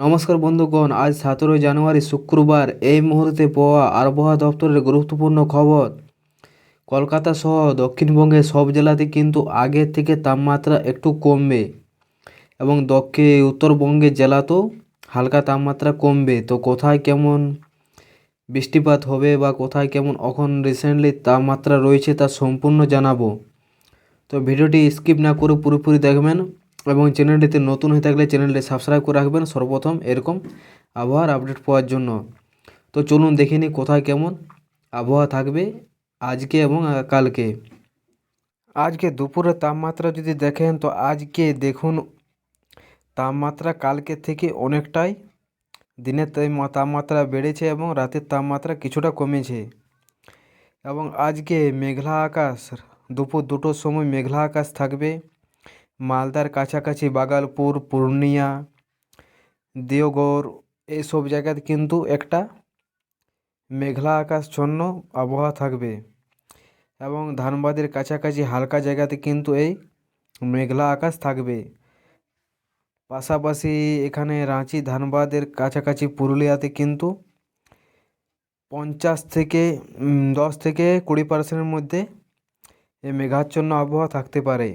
নমস্কার বন্ধুগণ, আজ সতেরোই জানুয়ারি শুক্রবার। এই মুহূর্তে পাওয়া আবহাওয়া দপ্তরের গুরুত্বপূর্ণ খবর। কলকাতা সহ দক্ষিণবঙ্গের সব জেলাতে কিন্তু আগের থেকে তাপমাত্রা একটু কমবে এবং দক্ষিণ উত্তরবঙ্গের জেলাতেও হালকা তাপমাত্রা কমবে। তো কোথায় কেমন বৃষ্টিপাত হবে বা কোথায় কেমন এখন রিসেন্টলি তাপমাত্রা রয়েছে তা সম্পূর্ণ জানাব। তো ভিডিওটি স্কিপ না করে পুরোপুরি দেখবেন। এবং চ্যানেলটিতে নতুন হয়ে থাকলে চ্যানেলটি সাবস্ক্রাইব করে রাখবেন। সর্বপ্রথম এরকম আবহাওয়ার আপডেট পাওয়ার জন্য। তো চলুন দেখে নিই কোথায় কেমন আবহাওয়া থাকবে আজকে এবং কালকে। আজকে দুপুরের তাপমাত্রা যদি দেখেন, তো আজকে দেখুন তাপমাত্রা কালকে থেকে অনেকটাই দিনের তাপমাত্রা বেড়েছে এবং রাতের তাপমাত্রা কিছুটা কমেছে। এবং আজকে মেঘলা আকাশ, দুপুর দুটোর সময় মেঘলা আকাশ থাকবে। মালদার কাছাকাছি বাগালপুর, পূর্ণিয়া, দেওঘর এইসব জায়গাতে কিন্তু একটা মেঘলা আকাশছন্ন আবহাওয়া থাকবে এবং ধানবাদের কাছাকাছি হালকা জায়গাতে কিন্তু এই মেঘলা আকাশ থাকবে। পাশাপাশি এখানে রাঁচি, ধানবাদের কাছাকাছি পুরুলিয়াতে কিন্তু পঞ্চাশ থেকে দশ থেকে কুড়ি পার্সেন্টের মধ্যে এই মেঘাচ্ছন্ন আবহাওয়া থাকতে পারে।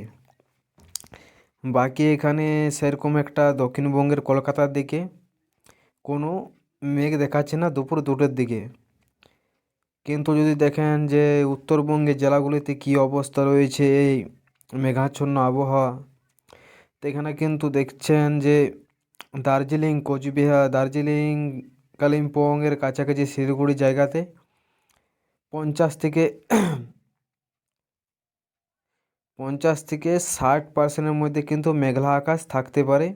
বাকি এখানে সেরকম একটা দক্ষিণবঙ্গের কলকাতার দিকে কোনো মেঘ দেখাচ্ছে না দুপুর দুটোর দিকে। কিন্তু যদি দেখেন যে উত্তরবঙ্গের জেলাগুলিতে কী অবস্থা রয়েছে এই মেঘাচ্ছন্ন আবহাওয়া, তো এখানে কিন্তু দেখছেন যে দার্জিলিং, কোচবিহার, দার্জিলিং, কালিম্পংয়ের কাছাকাছি শিলিগুড়ি জায়গাতে পঞ্চাশ থেকে পঞ্চাশ থেকে ষাট পার্সেন্টের মধ্যে কিন্তু মেঘলা আকাশ থাকতে পারে।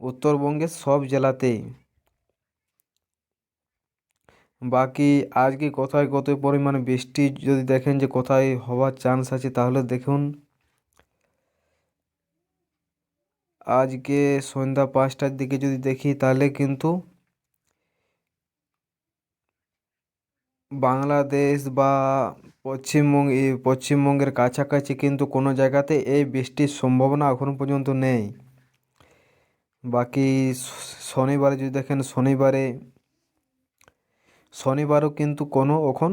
উত্তরবঙ্গের সব জেলাতেই বাকি আজকে কোথায় কত পরিমাণ বৃষ্টি যদি দেখেন যে কোথায় হওয়ার চান্স আছে তাহলে দেখুন। আজকে সন্ধ্যা পাঁচটার দিকে যদি দেখি তাহলে কিন্তু বাংলাদেশ বা পশ্চিমবঙ্গ পশ্চিমবঙ্গের কাছাকাছি কিন্তু কোনো জায়গাতে এই বৃষ্টির সম্ভাবনা এখনও পর্যন্ত নেই। বাকি শনিবারে যদি দেখেন, শনিবারে, শনিবারও কিন্তু কোনো এখন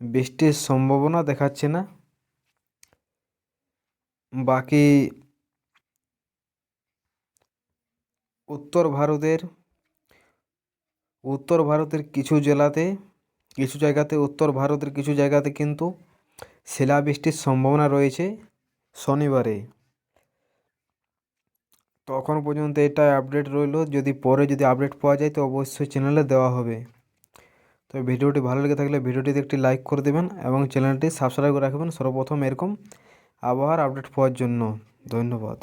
বৃষ্টির সম্ভাবনা দেখাচ্ছে না। বাকি উত্তর ভারতের উত্তর ভারতের কিছু জেলাতে কিছু জায়গাতে, উত্তর ভারতের কিছু জায়গাতে কিন্তু শিলাবৃষ্টির সম্ভাবনা রয়েছে শনিবারে। তখন পর্যন্ত এটা আপডেট রইল। যদি পরে যদি আপডেট পাওয়া যায় তো অবশ্যই চ্যানেলে দেওয়া হবে। তো ভিডিওটি ভালো লেগে থাকলে ভিডিওটিতে একটি লাইক করে দেবেন এবং চ্যানেলটি সাবস্ক্রাইব করে রাখবেন। সর্বপ্রথম এরকম আবহাওয়ার আপডেট পাওয়ার জন্য। ধন্যবাদ।